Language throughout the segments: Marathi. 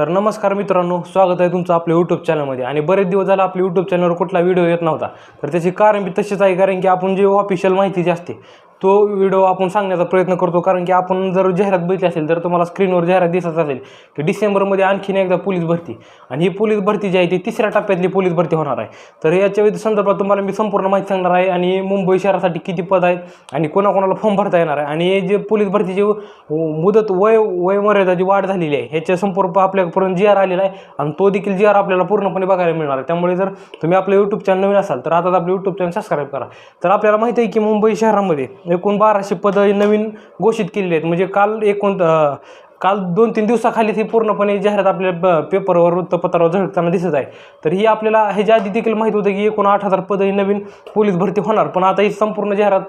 तर नमस्कार मित्रांनो स्वागत आहे तुमचं आपल्या यूट्यूब चॅनलमध्ये आणि बरेच दिवस झाला आपल्या यूट्यूब चॅनलवर कुठला व्हिडिओ येत नव्हता. तर त्याची कारण बी तशीच आहे कारण की आपण जे ऑफिशियल माहिती जी असते तो व्हिडिओ आपण सांगण्याचा प्रयत्न करतो. कारण की आपण जर जाहिरात बघितली असेल तर तुम्हाला स्क्रीनवर जाहिरात दिसत असेल की डिसेंबरमध्ये आणखीन एकदा पोलीस भरती. आणि ही पोलीस भरती जी आहे ती तिसऱ्या टप्प्यातली पोलीस भरती होणार आहे. तर याच्या संदर्भात तुम्हाला मी संपूर्ण माहिती सांगणार आहे. आणि मुंबई शहरासाठी किती पद आहेत आणि कोणाकोणाला फॉर्म भरता येणार आहे. आणि हे जे पोलीस भरतीची मुदत वय वयमर्यादा जी वाढ झालेली आहे ह्याच्या संपूर्ण आपल्यापर्यंत जी आर आलेला आहे आणि तो देखील जी आर आपल्याला पूर्णपणे बघायला मिळणार आहे. त्यामुळे जर तुम्ही आपलं यूट्यूब चॅनल नवीन असाल तर आता आपलं यूट्यूब चॅनल सबस्क्राईब करा. तर आपल्याला माहिती आहे की मुंबई शहरामध्ये एकूण बाराशे पदं नवीन घोषित केलेली आहेत. म्हणजे काल एकूण काल दोन तीन दिवसाखाली ही पूर्णपणे जाहिरात आपल्या ब- पेपरवर वृत्तपत्रावर झळकताना दिसत आहे. तर ही आपल्याला ह्याच्या आधी देखील माहीत होतं की एकूण आठ हजार पद ही नवीन पोलीस भरती होणार. पण आता ही संपूर्ण जाहिरात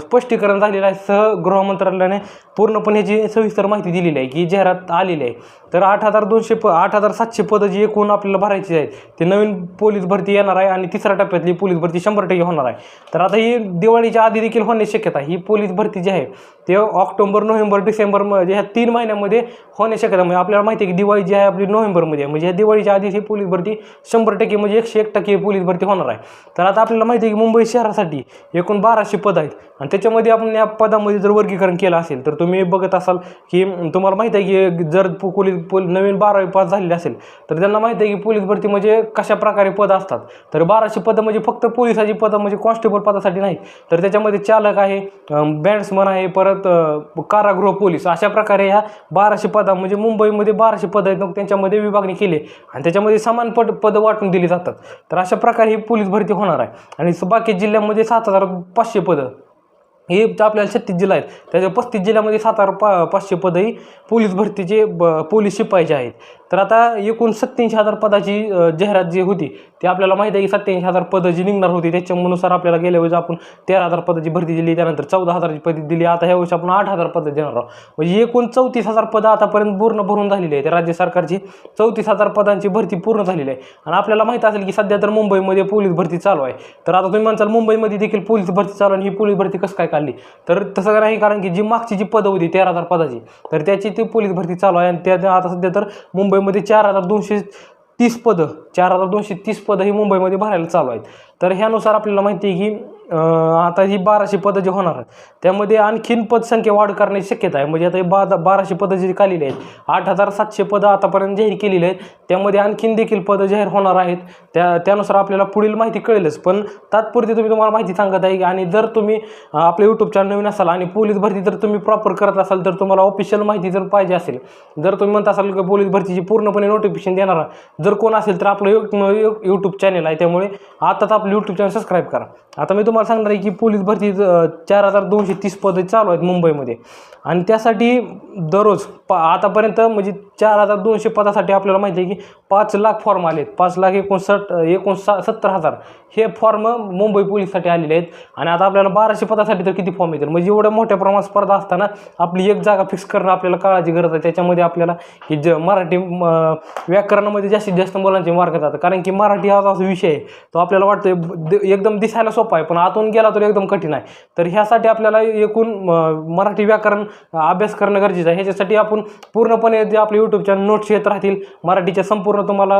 स्पष्टीकरण झालेलं आहे. सह गृह मंत्रालयाने पूर्णपणे ह्याची सविस्तर माहिती दिलेली आहे की जाहिरात आलेली आहे. तर आठ हजार दोनशे प आठ हजार सातशे पदं जी एकूण आपल्याला भरायची आहेत ते नवीन पोलीस भरती येणार आहे आणि तिसऱ्या टप्प्यातली पोलीस भरती शंभर टक्के होणार आहे. तर आता ही दिवाळीच्या आधी देखील होण्याची शक्यता आहे. ही पोलीस भरती जी आहे ते ऑक्टोबर नोव्हेंबर डिसेंबर म्हणजे ह्या तीन महिन्यामध्ये होण्या शक्यता म्हणजे आपल्याला माहिती आहे की दिवाळी जी आहे आपली नोव्हेंबरमध्ये आहे. म्हणजे या दिवाळीच्या आधी ही पोलीस भरती शंभर टक्के म्हणजे एकशे एक टक्के पोलीस भरती होणार आहे. तर आता आपल्याला माहिती आहे की मुंबई शहरासाठी एकूण बाराशे पद आहेत. आणि त्याच्यामध्ये आपण या पदामध्ये जर वर्गीकरण केलं असेल तर तुम्ही बघत असाल की तुम्हाला माहिती आहे की जर पोलीस नवीन बारावी पास झालेले असेल तर त्यांना माहिती आहे की पोलीस भरती म्हणजे कशा प्रकारे पद असतात. तर बाराशे पदं म्हणजे फक्त पोलिसाची पदं म्हणजे कॉन्स्टेबल पदासाठी नाही तर त्याच्यामध्ये चालक आहे बँड्समन आहे परत कारागृह पोलीस. अशा प्रकारे ह्या बारा बाराशे पदा म्हणजे मुंबईमध्ये बाराशे पदं आहेत मग त्यांच्यामध्ये विभागणी केली. आणि त्याच्यामध्ये समान पद पदं वाटून दिली जातात. तर अशा प्रकारे ही पोलीस भरती होणार आहे. आणि बाकी जिल्ह्यामध्ये सात हजार पाचशे पदं. हे आपल्याला छत्तीस जिल्हा आहेत त्याच्या पस्तीस जिल्ह्यामध्ये सात हजार पा पाचशे पदंही पोलीस भरतीचे ब पोलीस शिपायचे आहेत तर आता एकूण सत्याऐंशी हजार पदाची जाहिरात जी होती ती आपल्याला माहिती आहे की सत्याऐंशी हजार पदं जी निघणार होती त्याच्यानुसार आपल्याला गेल्या वेळेस आपण तेरा हजार पदाची भरती दिली त्यानंतर चौदा हजारची पद दिली आता ह्या वर्षी आपण आठ हजार पदं देणार आहोत. म्हणजे एकूण चौतीस हजार पदं आतापर्यंत पूर्ण भरून झालेली आहे त्या राज्य सरकारची चौतीस हजार पदांची भरती पूर्ण झालेली आहे. आणि आपल्याला माहीत असेल की सध्या तर मुंबईमध्ये पोलीस भरती चालू आहे. तर आता तुम्ही म्हणताल मुंबईमध्ये देखील पोलीस भरती चालू आणि ही पोलीस भरती कसं काय काढली? तर तसं नाही कारण की जी मागची जी पदं होती तेरा हजार पदाची तर त्याची ती पोलीस भरती चालू आहे आणि त्या आता सध्या तर मुंबई मुंबईमध्ये चार हजार दोनशे तीस पदं चार हजार दोनशे तीस पदं ही मुंबईमध्ये भरायला चालू आहेत. तर ह्यानुसार आपल्याला माहिती आहे की आता ही बाराशे पदं जी होणार आहेत त्यामध्ये आणखीन पदसंख्या वाढ करण्याची शक्यता आहे. म्हणजे आता हे बा बाराशे पदं जी काढलेली आहेत आठ हजार सातशे पदं आतापर्यंत जाहीर केलेली आहेत. त्यामध्ये आणखीन देखील पदं जाहीर होणार आहेत. त्या त्यानुसार आपल्याला पुढील माहिती कळेलच. पण तात्पुरती तुम्ही तुम्हाला माहिती सांगत आहे आणि जर तुम्ही अं, आपलं यूट्यूब चॅनल नवीन असाल आणि पोलीस भरती जर तुम्ही प्रॉपर करत असाल तर तुम्हाला ऑफिशियल माहिती जर पाहिजे असेल जर तुम्ही म्हणत असाल की पोलीस भरतीची पूर्णपणे नोटिफिकेशन देणारा जर कोण असेल तर आपलं यूट्यूब चॅनल आहे. त्यामुळे आताच आपलं यूट्यूब चॅनल सबस्क्राईब करा. आता मी तुम्हाला सांगणार आहे की पोलीस भरती चार हजार दोनशे तीस पदं चालू आहेत मुंबईमध्ये. आणि त्यासाठी दररोज पा आतापर्यंत म्हणजे चार हजार दोनशे पदासाठी आपल्याला माहिती आहे की पाच लाख फॉर्म आले आहेत पाच लाख एकोणसाठ एकोणसा सत्तर हजार. हे फॉर्म मुंबई पोलीससाठी आलेले आहेत. आणि आता आपल्याला बाराशे पदासाठी तर किती फॉर्म येतील? म्हणजे एवढ्या मोठ्या प्रमाणात स्पर्धा असताना आपली एक जागा फिक्स करणं आपल्याला काळाची गरज आहे. त्याच्यामध्ये आपल्याला की ज मराठी व्याकरणामध्ये जास्तीत जास्त मुलांचे मार्क जातात कारण की मराठी हा असा विषय आहे तो आपल्याला वाटतो द- एकदम दिसायला सोपा आहे. पण आतून गेला तर एकदम कठीण आहे. तर ह्यासाठी आपल्याला एकूण मराठी व्याकरण अभ्यास करणं गरजेचं आहे. ह्याच्यासाठी आपण पूर्णपणे जे आपले यूट्यूब चॅनल नोट्स येत राहतील मराठीच्या संपूर्ण तुम्हाला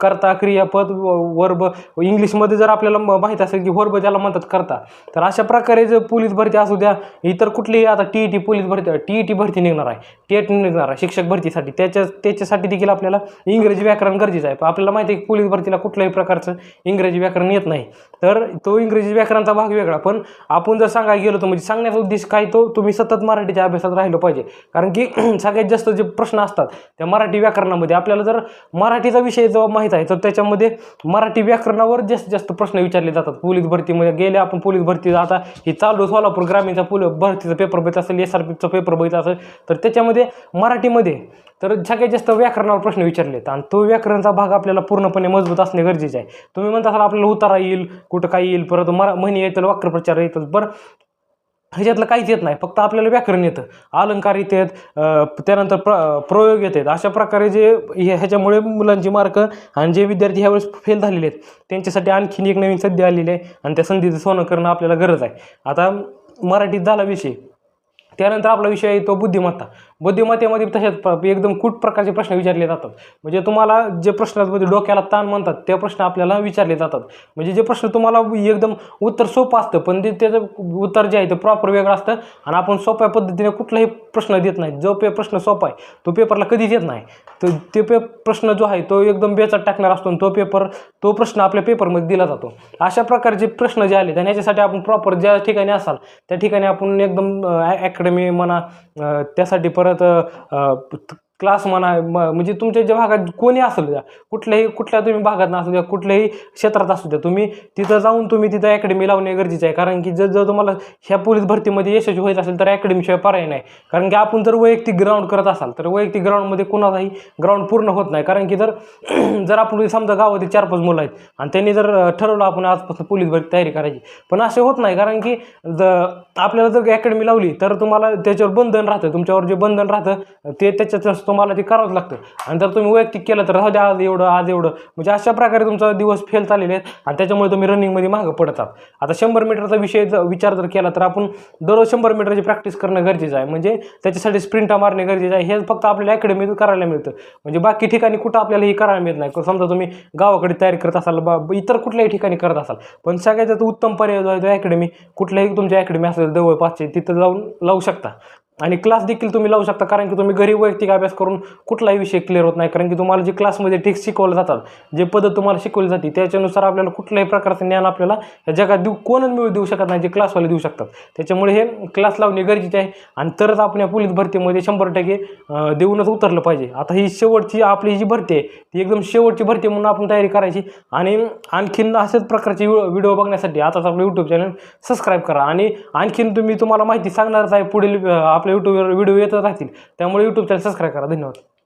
करता क्रियापद वर्ब इंग्लिशमध्ये जर आपल्याला माहीत असेल की वर्ब ज्याला म्हणतात करता तर अशा प्रकारे जर पोलीस भरती असू द्या इतर कुठलीही आता टी ई टी पोलीस भरती टी ई टी भरती निघणार आहे टेट निघणार आहे शिक्षक भरतीसाठी त्याच्या त्याच्यासाठी देखील आपल्याला इंग्रजी व्याकरण गरजेचं आहे. आपल्याला माहिती आहे की पोलीस भरतीला कुठल्याही प्रकारचं इंग्रजी व्याकरण येत नाही. तर तो इंग्रजी व्याकरणाचा भाग वेगळा. पण आपण जर सांगायला गेलो तर म्हणजे सांगण्याचा उद्देश काय तो? तुम्ही सतत मराठीच्या अभ्यासात राहिलं पाहिजे. कारण की सगळ्यात जास्त जे प्रश्न असतात त्या मराठी व्याकरणामध्ये आपल्याला जर मराठीचा विषय जो माहीत आहे तर त्याच्यामध्ये मराठी व्याकरणावर जास्तीत जास्त प्रश्न विचारले जातात. पोलीस भरतीमध्ये गेले आपण पोलीस भरती आता ही चालू सोलापूर ग्रामीणचा पोल भरतीचा पेपर बघित असेल एस आर पीचा पेपर बघित असेल तर त्याच्यामध्ये मराठीमध्ये तर सगळ्यात जास्त व्याकरणावर प्रश्न विचारलेत आणि तो व्याकरणचा भाग आपल्याला पूर्णपणे मजबूत असणे गरजेचे आहे. तुम्ही म्हणता असाल आपल्याला उतारा येईल कुठं काय येईल परत मरा म्हणी येतील वाक्यप्रचार येतील. बरं ह्याच्यातलं काहीच येत नाही. फक्त आपल्याला व्याकरण येतं. अलंकार येतात त्यानंतर प्र प्रयोग येतात अशा प्रकारे जे हे- ह्याच्यामुळे मुलांची मार्क आणि जे विद्यार्थी ह्यावेळेस फेल झालेले आहेत त्यांच्यासाठी आणखीन एक नवीन संधी आलेली आहे आणि त्या संधीचं सोनं करणं आपल्याला गरज आहे. आता मराठीत झाला विषय. त्यानंतर आपला विषय आहे तो बुद्धिमत्ता. बुद्धिमत्तेमध्ये तशाच एकदम कूट प्रकारचे प्रश्न विचारले जातात. म्हणजे तुम्हाला जे प्रश्नामध्ये डोक्याला ताण म्हणतात ते प्रश्न आपल्याला विचारले जातात. म्हणजे जे प्रश्न तुम्हाला एकदम उत्तर सोपं असतं पण ते त्याचं उत्तर जे आहे ते प्रॉपर वेगळं असतं आणि आपण सोप्या पद्धतीने कुठलाही प्रश्न देत नाही. जो पे प्रश्न सोपा आहे तो पेपरला कधीच येत नाही. तर ते पे प्रश्न जो आहे तो एकदम बेचात टाकणार असतो आणि तो पेपर तो प्रश्न आपल्या पेपरमध्ये दिला जातो. अशा प्रकारचे प्रश्न जे आले आणि याच्यासाठी आपण प्रॉपर ज्या ठिकाणी असाल त्या ठिकाणी आपण एकदम अकॅडमी म्हणा त्यासाठी परत परत क्लास म्हणा म्हणजे तुमच्या ज्या भागात कोणी असू द्या कुठल्याही कुठल्या तुम्ही भागात असू द्या कुठल्याही क्षेत्रात असू द्या तुम्ही तिथं जाऊन तुम्ही तिथं अकॅडमी लावणे गरजेचं आहे. कारण की जर जर तुम्हाला ह्या पोलीस भरतीमध्ये यशस्वी व्हायचं असेल तर अकॅडमीशिवाय पर्याय नाही. कारण की आपण जर वैयक्तिक ग्राउंड करत असाल तर वैयक्तिक ग्राउंडमध्ये कोणाचाही ग्राउंड पूर्ण होत नाही. कारण की जर जर आपण समजा गावातील चार पाच मुलं आहेत आणि त्यांनी जर ठरवलं आपण आजपासून पोलीस भरती तयारी करायची. पण असे होत नाही कारण की ज आपल्याला जर अकॅडमी लावली तर तुम्हाला त्याच्यावर बंधन राहतं. तुमच्यावर जे बंधन राहतं ते त्याच्यात तुम्हाला ते करावंच लागतं. आणि जर तुम्ही वैयक्तिक केलं तर राहू द्या आज एवढं आज एवढं. म्हणजे अशा प्रकारे तुमचा दिवस फेल चाललेले आहेत आणि त्याच्यामुळे तुम्ही रनिंगमध्ये मागं पडतात. आता शंभर मीटरचा विषय जर विचार जर केला तर आपण दररोज शंभर मीटरची प्रॅक्टिस करणं गरजेचं आहे. म्हणजे त्याच्यासाठी स्प्रिंटा मारणे गरजेचं आहे. हे फक्त आपल्याला अकॅडमीत करायला मिळतं. म्हणजे बाकी ठिकाणी कुठं आपल्याला हे करायला मिळत नाही. समजा तुम्ही गावाकडे तयारी करत असाल बा इतर कुठल्याही ठिकाणी करत असाल पण सगळ्यात उत्तम पर्याय जो आहे तो अकॅडमी कुठल्याही तुमच्या अकॅडमी असेल जवळपासचे तिथं जाऊन लावू शकता. आणि क्लास देखील तुम्ही लावू शकता कारण की तुम्ही घरी वैयक्तिक अभ्यास करून कुठलाही विषय क्लिअर होत नाही कारण की तुम्हाला जे क्लासमध्ये ठीक शिकवलं जातात जे पद्धत तुम्हाला शिकवली जाते त्याच्यानुसार आपल्याला कुठल्याही प्रकारचं ज्ञान आपल्याला या जगात देऊ कोणच मिळू देऊ शकत नाही जे क्लासवाले देऊ शकतात. त्याच्यामुळे हे क्लास लावणे गरजेचे आहे आणि तरच आपण या पोलीस भरतीमध्ये शंभर टक्के देऊनच उतरलं पाहिजे. आता ही शेवटची आपली जी भरती आहे ती एकदम शेवटची भरती म्हणून आपण तयारी करायची. आणि आणखीन अशाच प्रकारचे व्हिडिओ बघण्यासाठी आताच आपलं यूट्यूब चॅनल सबस्क्राईब करा. आणि आणखीन तुम्ही तुम्हाला माहिती सांगणारच आहे पुढील आपल्या आपल्या यूट्यूबवर व्हिडिओ येत राहतील. त्यामुळे यूट्यूब चॅनल सबस्क्राईब करा. धन्यवाद.